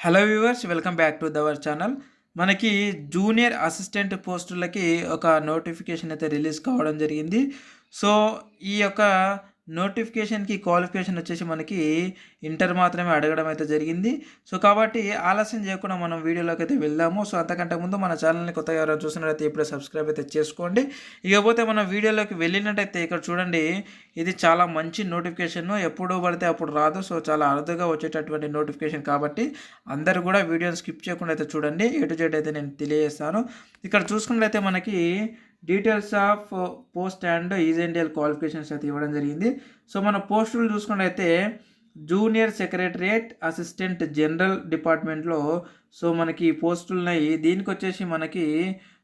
Hello viewers welcome back to దవర్ channel మనకి junior assistant పోస్టులకి ఒక నోటిఫికేషన్ అయితే రిలీజ్ కావడం జరిగింది. సో ఈ యొక్క నోటిఫికేషన్కి క్వాలిఫికేషన్ వచ్చేసి మనకి ఇంటర్ మాత్రమే అడగడం అయితే జరిగింది. సో కాబట్టి ఆలస్యం చేయకుండా మనం వీడియోలోకి అయితే వెళ్దాము. సో అంతకంటే ముందు మన ఛానల్ని కొత్తగా ఎవరైనా చూసినట్లయితే ఇప్పుడే సబ్స్క్రైబ్ అయితే చేసుకోండి. ఇకపోతే మనం వీడియోలోకి వెళ్ళినట్టయితే ఇక్కడ చూడండి ఇది చాలా మంచి నోటిఫికేషన్ ఎప్పుడు పడితే అప్పుడు రాదు. సో చాలా అరుదుగా వచ్చేటటువంటి నోటిఫికేషన్ కాబట్టి అందరూ కూడా వీడియోని స్కిప్ చేయకుండా అయితే చూడండి. ఎటు జెడ్ అయితే నేను తెలియజేస్తాను. ఇక్కడ చూసుకున్నట్లయితే మనకి details of post and essential qualifications అయితే ఇవ్వడం జరిగింది. సో మన పోస్టులు చూసుకున్నట్లయితే జూనియర్ సెక్రటరియట్ అసిస్టెంట్ జనరల్ డిపార్ట్మెంట్లో సో మనకి పోస్టులు ఉన్నాయి దీనికి వచ్చేసి మనకి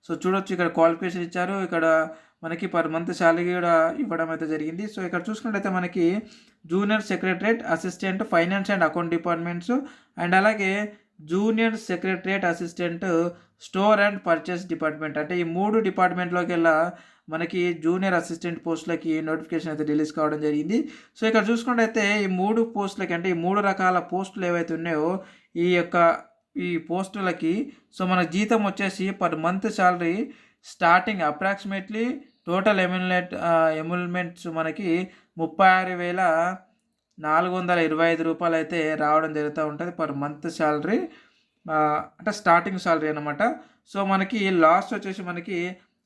సో చూడొచ్చు ఇక్కడ క్వాలిఫికేషన్ ఇచ్చారు. ఇక్కడ మనకి పర్ మంత్ శాలరీ కూడా ఇవ్వడం అయితే జరిగింది. సో ఇక్కడ చూసుకున్నట్టయితే మనకి junior secretariat assistant finance and account departments and అలాగే junior secretariat assistant store and purchase department. అంటే ఈ మూడు డిపార్ట్మెంట్లోకి వెళ్ళా మనకి జూనియర్ అసిస్టెంట్ పోస్టులకి నోటిఫికేషన్ అయితే రిలీజ్ కావడం జరిగింది. సో ఇక్కడ చూసుకున్నట్టయితే ఈ మూడు పోస్టులకి అంటే ఈ మూడు రకాల పోస్టులు ఏవైతే ఉన్నాయో ఈ యొక్క ఈ పోస్టులకి సో మన జీతం వచ్చేసి per month salary starting approximately total emulate emoluments మనకి ముప్పై ఆరు వేల నాలుగు వందల ఇరవై ఐదు రూపాయలు అయితే రావడం జరుగుతూ ఉంటుంది పర్ మంత్ శాలరీ. అంటే స్టార్టింగ్ శాలరీ అనమాట సో మనకి లాస్ట్ వచ్చేసి మనకి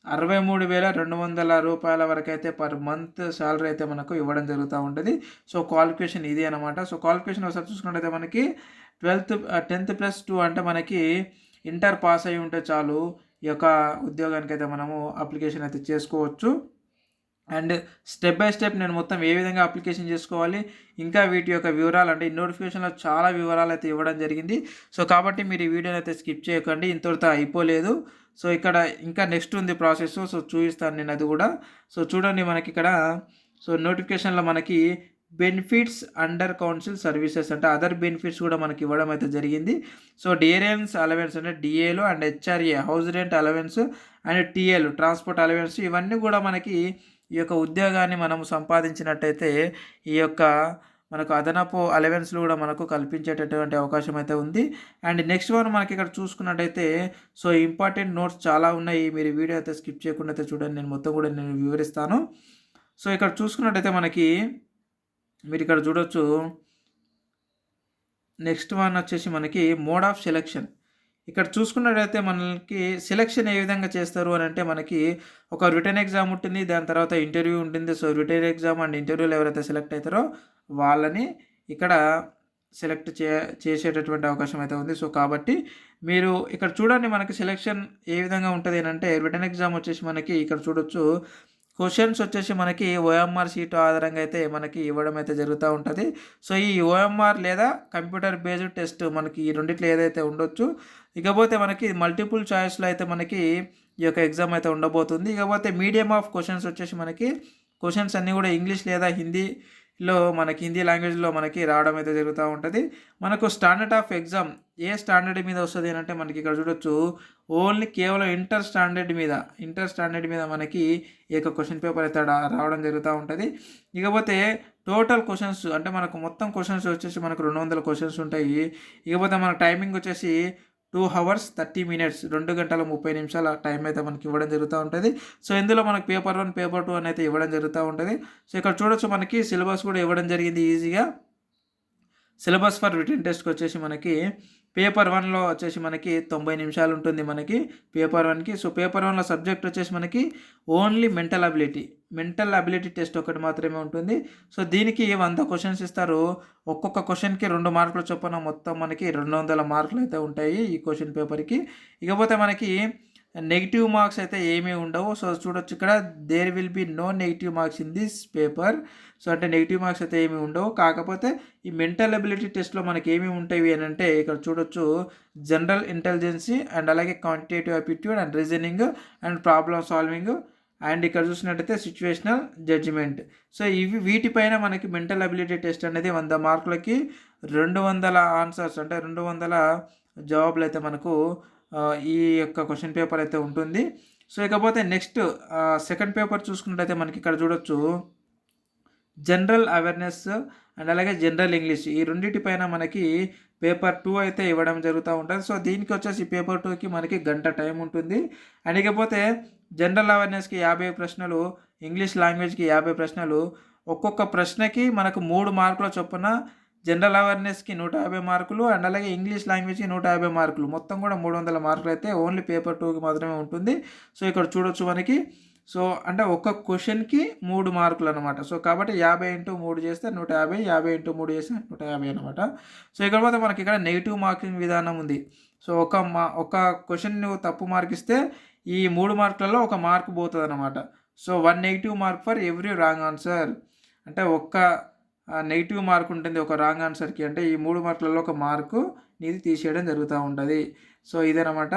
అరవై మూడు వేల రెండు వందల రూపాయల వరకు అయితే పర్ మంత్ శాలరీ అయితే మనకు ఇవ్వడం జరుగుతూ ఉంటుంది. సో క్వాలిఫికేషన్ ఇది అనమాట సో క్వాలిఫికేషన్ ఒకసారి చూసుకున్నట్టయితే మనకి ట్వెల్త్ టెన్త్ ప్లస్ టూ అంటే మనకి ఇంటర్ పాస్ అయి ఉంటే చాలు ఈ యొక్క ఉద్యోగానికి అయితే మనము అప్లికేషన్ అయితే చేసుకోవచ్చు. అండ్ స్టెప్ బై స్టెప్ నేను మొత్తం ఏ విధంగా అప్లికేషన్ చేసుకోవాలి ఇంకా వీటి యొక్క వివరాలు అంటే ఈ నోటిఫికేషన్లో చాలా వివరాలు అయితే ఇవ్వడం జరిగింది. సో కాబట్టి మీరు ఈ వీడియోని అయితే స్కిప్ చేయకండి ఇంతటితో అయిపోలేదు. సో ఇక్కడ ఇంకా నెక్స్ట్ ఉంది ప్రాసెస్ సో చూపిస్తాను నేను అది కూడా. సో చూడండి మనకి ఇక్కడ సో నోటిఫికేషన్లో మనకి బెనిఫిట్స్ అండర్ కౌన్సిల్ సర్వీసెస్ అంటే అదర్ బెనిఫిట్స్ కూడా మనకి ఇవ్వడం అయితే జరిగింది. సో డిఏరెన్స్ అలవెన్స్ అంటే డిఏలు and HRA house rent allowance and టీఏలు transport allowance ఇవన్నీ కూడా మనకి ఈ యొక్క ఉద్యోగాన్ని మనము సంపాదించినట్టయితే ఈ యొక్క మనకు అదనపు అలవెన్స్లు కూడా మనకు కల్పించేటటువంటి అవకాశం అయితే ఉంది. అండ్ నెక్స్ట్ వన్ మనకి ఇక్కడ చూసుకున్నట్టయితే సో ఇంపార్టెంట్ నోట్స్ చాలా ఉన్నాయి. మీరు వీడియో అయితే స్కిప్ చేయకుండా అయితే చూడండి. నేను మొత్తం కూడా నేను వివరిస్తాను. సో ఇక్కడ చూసుకున్నట్టయితే మనకి మీరు ఇక్కడ చూడొచ్చు. నెక్స్ట్ వన్ వచ్చేసి మనకి మోడ్ ఆఫ్ సెలెక్షన్. ఇక్కడ చూసుకున్నట్లయితే మనకి సెలెక్షన్ ఏ విధంగా చేస్తారు అని అంటే మనకి ఒక రిటర్న్ ఎగ్జామ్ ఉంటుంది దాని తర్వాత ఇంటర్వ్యూ ఉంటుంది. సో రిటర్న్ ఎగ్జామ్ అండ్ ఇంటర్వ్యూలో ఎవరైతే సెలెక్ట్ అవుతారో వాళ్ళని ఇక్కడ సెలెక్ట్ చే చేసేటటువంటి అవకాశం అయితే ఉంది. సో కాబట్టి మీరు ఇక్కడ చూడండి మనకి సెలెక్షన్ ఏ విధంగా ఉంటుంది అని అంటే రిటర్న్ ఎగ్జామ్ వచ్చేసి మనకి ఇక్కడ చూడొచ్చు. క్వశ్చన్స్ వచ్చేసి మనకి ఓఎంఆర్ షీట్ ఆధారంగా అయితే మనకి ఇవ్వడం అయితే జరుగుతూ ఉంటుంది. సో ఈ ఓఎంఆర్ లేదా కంప్యూటర్ బేస్డ్ టెస్ట్ మనకి ఈ రెండిట్లో ఏదైతే ఉండొచ్చు ఇకపోతే మనకి మల్టిపుల్ చాయిస్లో అయితే మనకి ఈ యొక్క ఎగ్జామ్ అయితే ఉండబోతుంది. ఇకపోతే మీడియం ఆఫ్ క్వశ్చన్స్ వచ్చేసి మనకి క్వశ్చన్స్ అన్నీ కూడా ఇంగ్లీష్ లేదా హిందీ లో మనకి హిందీ లాంగ్వేజ్లో మనకి రావడం అయితే జరుగుతూ ఉంటుంది. మనకు స్టాండర్డ్ ఆఫ్ ఎగ్జామ్ ఏ స్టాండర్డ్ మీద వస్తుంది అంటే మనకి ఇక్కడ చూడొచ్చు. ఓన్లీ కేవలం ఇంటర్ స్టాండర్డ్ మీద ఇంటర్ స్టాండర్డ్ మీద మనకి ఈ యొక్క క్వశ్చన్ పేపర్ అయితే రావడం జరుగుతూ ఉంటుంది. ఇకపోతే టోటల్ క్వశ్చన్స్ అంటే మనకు మొత్తం క్వశ్చన్స్ వచ్చేసి మనకు రెండు వందల క్వశ్చన్స్ ఉంటాయి. ఇకపోతే మనకు టైమింగ్ వచ్చేసి టూ అవర్స్ థర్టీ మినిట్స్ రెండు గంటల ముప్పై నిమిషాల టైం అయితే మనకి ఇవ్వడం జరుగుతూ ఉంటుంది. సో ఇందులో మనకి పేపర్ వన్ పేపర్ టూ అని అయితే ఇవ్వడం జరుగుతూ ఉంటుంది. సో ఇక్కడ చూడొచ్చు మనకి సిలబస్ కూడా ఇవ్వడం జరిగింది ఈజీగా. సిలబస్ ఫర్ రిటర్న్ టెస్ట్కి వచ్చేసి మనకి పేపర్ వన్లో వచ్చేసి మనకి తొంభై నిమిషాలు ఉంటుంది మనకి పేపర్ వన్కి. సో పేపర్ వన్లో సబ్జెక్ట్ వచ్చేసి మనకి only mental ability. Mental ability test ఒకటి మాత్రమే ఉంటుంది. సో దీనికి వంద క్వశ్చన్స్ ఇస్తారు. ఒక్కొక్క క్వశ్చన్కి రెండు మార్కులు చొప్పున మొత్తం మనకి రెండు వందల మార్కులు అయితే ఉంటాయి ఈ క్వశ్చన్ పేపర్కి. ఇకపోతే మనకి నెగిటివ్ మార్క్స్ అయితే ఏమీ ఉండవు. సో చూడొచ్చు ఇక్కడ. There will be no negative marks in this paper so అంటే నెగిటివ్ మార్క్స్ అయితే ఏమీ ఉండవు. కాకపోతే ఈ మెంటల్ అబిలిటీ టెస్ట్లో మనకి ఏమి ఉంటాయి అని అంటే ఇక్కడ చూడొచ్చు. జనరల్ ఇంటెలిజెన్సీ అండ్ అలాగే quantitative aptitude and reasoning and problem solving and ఇక్కడ చూసినట్టయితే సిచ్యువేషనల్ జడ్జిమెంట్ సో ఇవి వీటిపైన మనకి మెంటల్ అబిలిటీ టెస్ట్ అనేది వంద మార్కులకి రెండు వందల ఆన్సర్స్ అంటే రెండు వందల జవాబులు అయితే మనకు ఈ యొక్క క్వశ్చన్ పేపర్ అయితే ఉంటుంది. సో ఇకపోతే నెక్స్ట్ సెకండ్ పేపర్ చూసుకున్నట్టయితే మనకి ఇక్కడ చూడొచ్చు. జనరల్ అవేర్నెస్ అండ్ అలాగే జనరల్ ఇంగ్లీష్ ఈ రెండింటిపైన మనకి పేపర్ టూ అయితే ఇవ్వడం జరుగుతూ ఉంటుంది. సో దీనికి వచ్చేసి పేపర్ టూకి మనకి గంట టైం ఉంటుంది. అండ్ ఇకపోతే జనరల్ అవేర్నెస్కి యాభై ప్రశ్నలు ఇంగ్లీష్ లాంగ్వేజ్కి యాభై ప్రశ్నలు. ఒక్కొక్క ప్రశ్నకి మనకు మూడు మార్కుల చొప్పున జనరల్ అవేర్నెస్కి నూట యాభై మార్కులు అండ్ అలాగే ఇంగ్లీష్ లాంగ్వేజ్కి నూట యాభై మార్కులు. మొత్తం కూడా మూడు వందల మార్కులు అయితే ఓన్లీ పేపర్ టూకి మాత్రమే ఉంటుంది. సో ఇక్కడ చూడొచ్చు మనకి. సో అంటే ఒక్క క్వశ్చన్కి మూడు మార్కులు అనమాట సో కాబట్టి యాభై ఇంటూ మూడు చేస్తే నూట యాభై యాభై ఇంటూ మూడు చేస్తే నూట యాభై అనమాట సో ఇక్కడ పోతే మనకి ఇక్కడ నెగిటివ్ మార్కింగ్ విధానం ఉంది. సో ఒక మా ఒక క్వశ్చన్ నువ్వు తప్పు మార్కిస్తే ఈ మూడు మార్కులలో ఒక మార్క్ పోతుంది అనమాట so one negative mark for every wrong answer. అంటే ఒక్క నెగిటివ్ మార్క్ ఉంటుంది ఒక రాంగ్ ఆన్సర్కి అంటే ఈ మూడు మార్కులలో ఒక మార్కు నీది తీసేయడం జరుగుతూ ఉంటుంది. సో ఇదేనమాట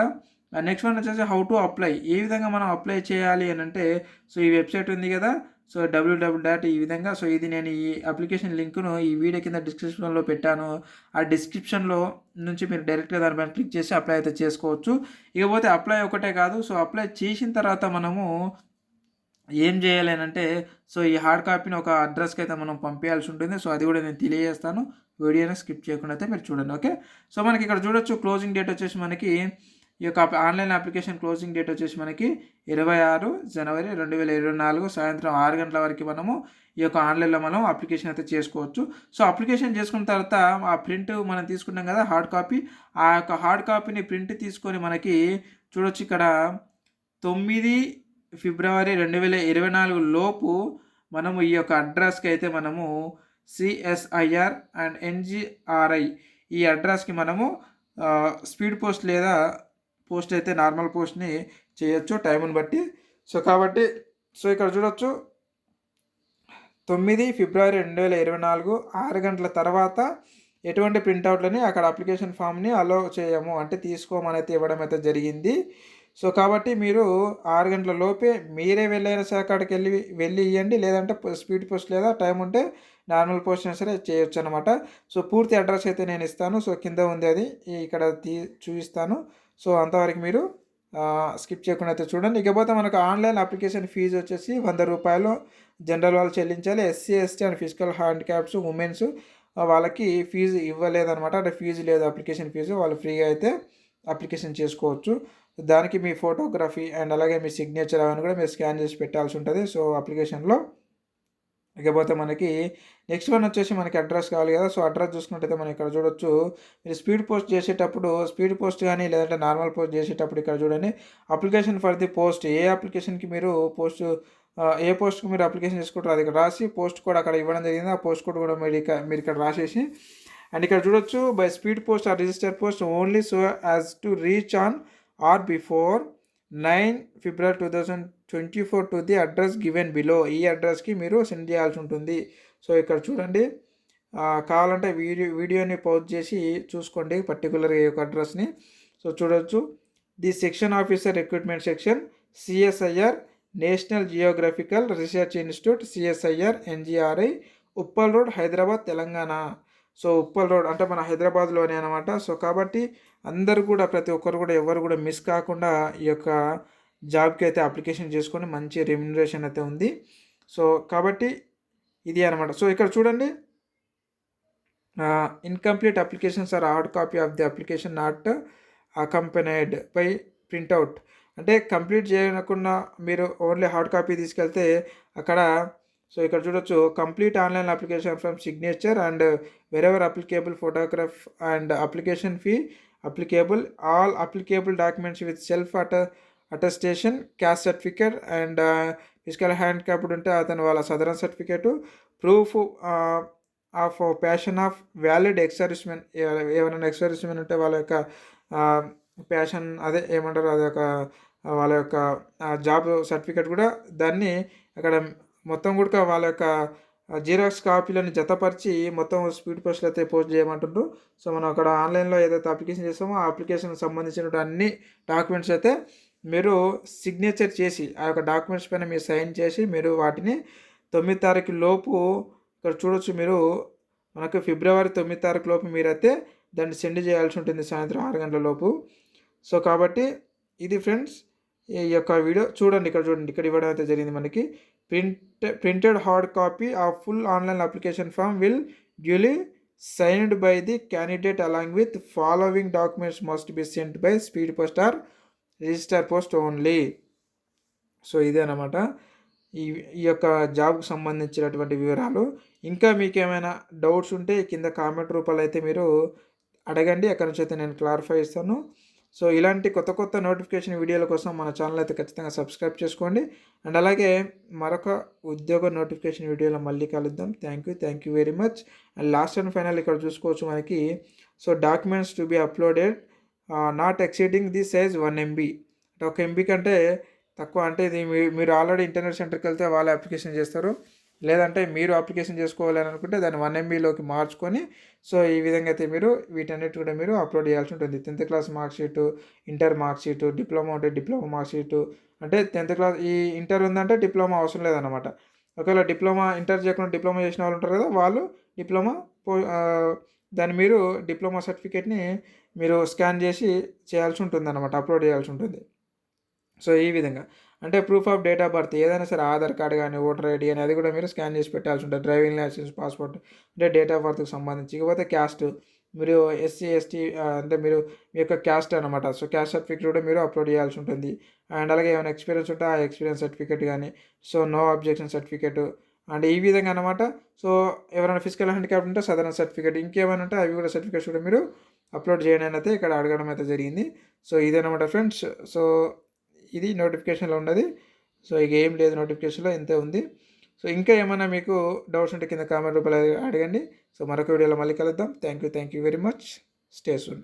నెక్స్ట్ వన్ వచ్చేసి హౌ టు అప్లై ఏ విధంగా మనం అప్లై చేయాలి అని అంటే సో ఈ వెబ్సైట్ ఉంది కదా సో డబ్ల్యూడబ్ల్యూ డాట్ ఈ విధంగా. సో ఇది నేను ఈ అప్లికేషన్ లింక్ను ఈ వీడియో కింద డిస్క్రిప్షన్లో పెట్టాను. ఆ డిస్క్రిప్షన్లో నుంచి మీరు డైరెక్ట్గా దానిపైన క్లిక్ చేసి అప్లై అయితే చేసుకోవచ్చు. ఇకపోతే అప్లై ఒకటే కాదు. సో అప్లై చేసిన తర్వాత మనము ఏం చేయాలనంటే అంటే సో ఈ హార్డ్ కాపీని ఒక అడ్రస్కి అయితే మనం పంపించాల్సి ఉంటుంది. సో అది కూడా నేను తెలియజేస్తాను. వీడియోని స్కిప్ చేయకుండా అయితే మీరు చూడండి ఓకే? సో మనకి ఇక్కడ చూడొచ్చు క్లోజింగ్ డేట్ వచ్చేసి మనకి ఈ యొక్క ఆన్లైన్ అప్లికేషన్ క్లోజింగ్ డేట్ వచ్చేసి మనకి ఇరవై ఆరు జనవరి రెండు వేల ఇరవై నాలుగు సాయంత్రం ఆరు గంటల వరకు మనము ఈ యొక్క ఆన్లైన్లో మనం అప్లికేషన్ అయితే చేసుకోవచ్చు. సో అప్లికేషన్ చేసుకున్న తర్వాత ఆ ప్రింట్ మనం తీసుకున్నాం కదా హార్డ్ కాపీ. ఆ యొక్క హార్డ్ కాపీని ప్రింట్ తీసుకొని మనకి చూడొచ్చు ఇక్కడ తొమ్మిది ఫిబ్రవరి రెండు వేల ఇరవై నాలుగు లోపు మనము ఈ యొక్క అడ్రస్కి అయితే మనము సిఎస్ఐఆర్ అండ్ ఎన్జిఆర్ఐ ఈ అడ్రస్కి మనము స్పీడ్ పోస్ట్ లేదా పోస్ట్ అయితే నార్మల్ పోస్ట్ని చేయొచ్చు టైంని బట్టి. సో కాబట్టి సో ఇక్కడ చూడొచ్చు. తొమ్మిది ఫిబ్రవరి రెండు వేల ఇరవై నాలుగు ఆరు గంటల తర్వాత ఎటువంటి ప్రింట్అవుట్లని అక్కడ అప్లికేషన్ ఫామ్ని అలో చేయము అంటే తీసుకోమని అయితే ఇవ్వడం అయితే జరిగింది. సో కాబట్టి మీరు ఆరు గంటల లోపే మీరే వెళ్ళైన శాఖ అక్కడికి వెళ్ళి వెళ్ళి ఇవ్వండి లేదంటే స్పీడ్ పోస్ట్ లేదా టైం ఉంటే నార్మల్ పోస్ట్ అయినా సరే చేయొచ్చు అనమాట సో పూర్తి అడ్రస్ అయితే నేను ఇస్తాను. సో కింద ఉంది అది. ఇక్కడ తీ చూపిస్తాను. సో అంతవరకు మీరు స్కిప్ చేయకుండా అయితే చూడండి. ఇకపోతే మనకు ఆన్లైన్ అప్లికేషన్ ఫీజు వచ్చేసి వంద రూపాయలు. జనరల్ వాళ్ళు చెల్లించాలి. SC ST and physical handicaps womens వాళ్ళకి ఫీజు ఇవ్వలేదన్నమాట. అంటే ఫీజు లేదు అప్లికేషన్ ఫీజు. వాళ్ళు ఫ్రీగా అయితే అప్లికేషన్ చేసుకోవచ్చు. దానికి మీ ఫోటోగ్రఫీ అండ్ అలాగే మీ సిగ్నేచర్ అవన్నీ కూడా మీరు స్కాన్ చేసి పెట్టాల్సి ఉంటుంది. సో అప్లికేషన్లో ఇకపోతే మనకి నెక్స్ట్ వన్ వచ్చేసి మనకి అడ్రస్ కావాలి కదా. సో అడ్రస్ చూసుకున్నట్టయితే మనం ఇక్కడ చూడొచ్చు. మీరు స్పీడ్ పోస్ట్ చేసేటప్పుడు స్పీడ్ పోస్ట్ కానీ లేదంటే నార్మల్ పోస్ట్ చేసేటప్పుడు ఇక్కడ చూడండి. అప్లికేషన్ ఫర్ ది పోస్ట్ ఏ అప్లికేషన్కి మీరు పోస్ట్ ఏ పోస్ట్కి మీరు అప్లికేషన్ చేసుకుంటారు అది ఇక్కడ రాసి పోస్ట్ కోడ్ అక్కడ ఇవ్వడం జరిగింది. ఆ పోస్ట్ కోడ్ కూడా మీరు ఇక్కడ మీరు ఇక్కడ రాసేసి అండ్ ఇక్కడ చూడొచ్చు by speed post or register post only so as to reach on or before nine February two thousand twenty four to the address given below. ఈ అడ్రస్కి మీరు సెండ్ చేయాల్సి ఉంటుంది. సో ఇక్కడ చూడండి. కావాలంటే వీడియో వీడియోని పౌజ్ చేసి చూసుకోండి పర్టికులర్గా ఈ యొక్క అడ్రస్ని. సో చూడవచ్చు the section officer recruitment section CSIR national geographical research institute CSIR NGRI Uppal road Hyderabad Telangana. So Uppal road అంటే మన హైదరాబాద్లోనే అనమాట సో కాబట్టి అందరు కూడా ప్రతి ఒక్కరు కూడా ఎవరు కూడా మిస్ కాకుండా ఈ యొక్క జాబ్కి అయితే అప్లికేషన్ చేసుకొని మంచి రెమ్యునరేషన్ అయితే ఉంది. సో కాబట్టి ఇది అనమాట సో ఇక్కడ చూడండి. Incomplete applications or hard copy of the application not accompanied by printout అంటే కంప్లీట్ చేయకుండా మీరు ఓన్లీ హార్డ్ కాపీ తీసుకెళ్తే అక్కడ సో ఇక్కడ చూడొచ్చు complete online application from signature and wherever applicable photograph and application fee applicable all applicable documents with self at attestation caste certificate and physical handicapped ఉంటే అతను వాళ్ళ southern certificate proof of possession of valid ex servicemen ఏమైనా ex servicemen ఉంటే వాళ్ళ యొక్క uh, passion అదే ఏమంటారు అది ఒక వాళ్ళ యొక్క uh, జాబ్ సర్టిఫికేట్ కూడా దాన్ని అక్కడ మొత్తం కూడా వాళ్ళ యొక్క జీరాక్స్ కాపీలను జతపరిచి మొత్తం స్పీడ్ పోస్ట్లు అయితే పోస్ట్ చేయమంటుండ్రు. సో మనం అక్కడ ఆన్లైన్లో ఏదైతే అప్లికేషన్ చేస్తామో ఆ అప్లికేషన్కి సంబంధించిన అన్ని డాక్యుమెంట్స్ అయితే మీరు సిగ్నేచర్ చేసి ఆ యొక్క డాక్యుమెంట్స్ పైన మీరు సైన్ చేసి మీరు వాటిని తొమ్మిది తారీఖు లోపు ఇక్కడ చూడొచ్చు మీరు. మనకు ఫిబ్రవరి తొమ్మిది తారీఖు లోపు మీరైతే దాన్ని సెండ్ చేయాల్సి ఉంటుంది సాయంత్రం ఆరు గంటల లోపు. సో కాబట్టి ఇది ఫ్రెండ్స్ ఈ యొక్క వీడియో చూడండి ఇక్కడ చూడండి ఇక్కడ ఇవ్వడం అయితే జరిగింది మనకి. Print printed hard copy of full online application form will duly signed by the candidate along with following documents must be sent by speed post or register post only so ఇదేనమాట ఈ ఈ యొక్క జాబ్కి సంబంధించినటువంటి వివరాలు. ఇంకా మీకు ఏమైనా డౌట్స్ ఉంటే కింద కామెంట్ రూపాలు అయితే మీరు అడగండి. అక్కడ నుంచి అయితే నేను క్లారిఫై ఇస్తాను సో ఇలాంటి కొత్త కొత్త నోటిఫికేషన్ వీడియోల కోసం మన ఛానల్ అయితే ఖచ్చితంగా సబ్స్క్రైబ్ చేసుకోండి. అండ్ అలాగే మరొక ఉద్యోగ నోటిఫికేషన్ వీడియోలో మళ్ళీ కలుద్దాం. Thank you thank you very much. And last and final ఇక్కడ చూసుకోవచ్చు మనకి. So documents to be uploaded. Not exceeding the size one MB. అంటే ఒక ఎంబీ కంటే తక్కువ. అంటే ఇది మీరు ఆల్రెడీ ఇంటర్నెట్ సెంటర్కి వెళ్తే వాళ్ళు అప్లికేషన్ చేస్తారు. లేదంటే మీరు అప్లికేషన్ చేసుకోవాలి అనుకుంటే దాన్ని వన్ ఎంబీలోకి మార్చుకొని సో ఈ విధంగా అయితే మీరు వీటన్నిటి కూడా మీరు అప్లోడ్ చేయాల్సి ఉంటుంది. Tenth class mark sheet inter mark sheet diploma ఉంటే డిప్లొమా మార్క్ షీటు అంటే టెన్త్ క్లాస్ ఈ ఇంటర్ ఉందంటే డిప్లొమా అవసరం లేదన్నమాట. ఒకవేళ డిప్లొమా ఇంటర్ చేయకుండా డిప్లొమా చేసిన వాళ్ళు ఉంటారు కదా వాళ్ళు డిప్లొమా దాన్ని మీరు డిప్లొమా సర్టిఫికేట్ని మీరు స్కాన్ చేసి చేయాల్సి ఉంటుంది అనమాట అప్లోడ్ చేయాల్సి ఉంటుంది. సో ఈ విధంగా. అంటే proof of date of birth ఏదైనా సరే ఆధార్ కార్డు కానీ ఓటర్ ఐడి అని అది కూడా మీరు స్కాన్ చేసి పెట్టాల్సి ఉంటుంది. డ్రైవింగ్ లైసెన్స్ పాస్పోర్ట్ అంటే డేట్ ఆఫ్ బర్త్కి సంబంధించి. ఇకపోతే క్యాస్ట్ మీరు ఎస్సీ ఎస్టీ అంటే మీరు మీ యొక్క క్యాస్ట్ అనమాట సో క్యాస్ట్ సర్టిఫికేట్ కూడా మీరు అప్లోడ్ చేయాల్సి ఉంటుంది. అండ్ అలాగే ఏమైనా ఎక్స్పీరియన్స్ ఉంటే ఆ ఎక్స్పీరియన్స్ సర్టిఫికేట్ కానీ so no objection certificate and ఈ విధంగా అనమాట సో ఎవరైనా ఫిజికల్ హ్యాండిక్యాప్ ఉంటే సదరన్ సర్టిఫికేట్ ఇంకేమైనా ఉంటే అవి కూడా సర్టిఫికేట్స్ కూడా మీరు అప్లోడ్ చేయడానికి అయితే ఇక్కడ అడగడం అయితే జరిగింది. సో ఇదనమాట ఫ్రెండ్స్ సో ఇది నోటిఫికేషన్లో ఉన్నది. సో ఇక ఏం లేదు నోటిఫికేషన్లో ఇంతే ఉంది. సో ఇంకా ఏమైనా మీకు డౌట్స్ ఉంటే కింద కామెంట్ రూపాయలు అడగండి. సో మరొక వీడియోలో మళ్ళీ కలుద్దాం. Thank you thank you very much stay soon